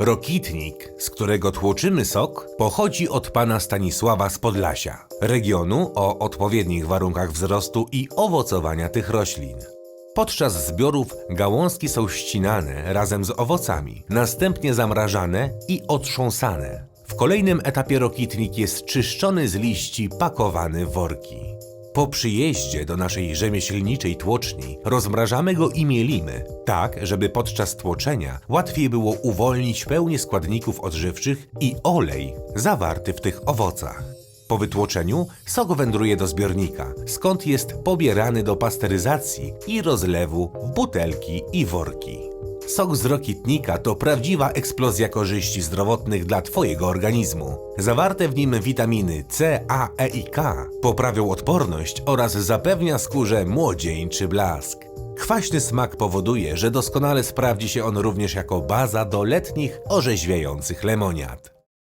Rokitnik, z którego tłoczymy sok, pochodzi od pana Stanisława z Podlasia, regionu o odpowiednich warunkach wzrostu i owocowania tych roślin. Podczas zbiorów gałązki są ścinane razem z owocami, następnie zamrażane i otrząsane. W kolejnym etapie rokitnik jest czyszczony z liści, pakowany w worki. Po przyjeździe do naszej rzemieślniczej tłoczni rozmrażamy go i mielimy, tak żeby podczas tłoczenia łatwiej było uwolnić pełnię składników odżywczych i olej zawarty w tych owocach. Po wytłoczeniu sok wędruje do zbiornika, skąd jest pobierany do pasteryzacji i rozlewu w butelki i worki. Sok z rokitnika to prawdziwa eksplozja korzyści zdrowotnych dla Twojego organizmu. Zawarte w nim witaminy C, A, E i K poprawią odporność oraz zapewnia skórze młodzieńczy blask. Kwaśny smak powoduje, że doskonale sprawdzi się on również jako baza do letnich, orzeźwiających lemoniad.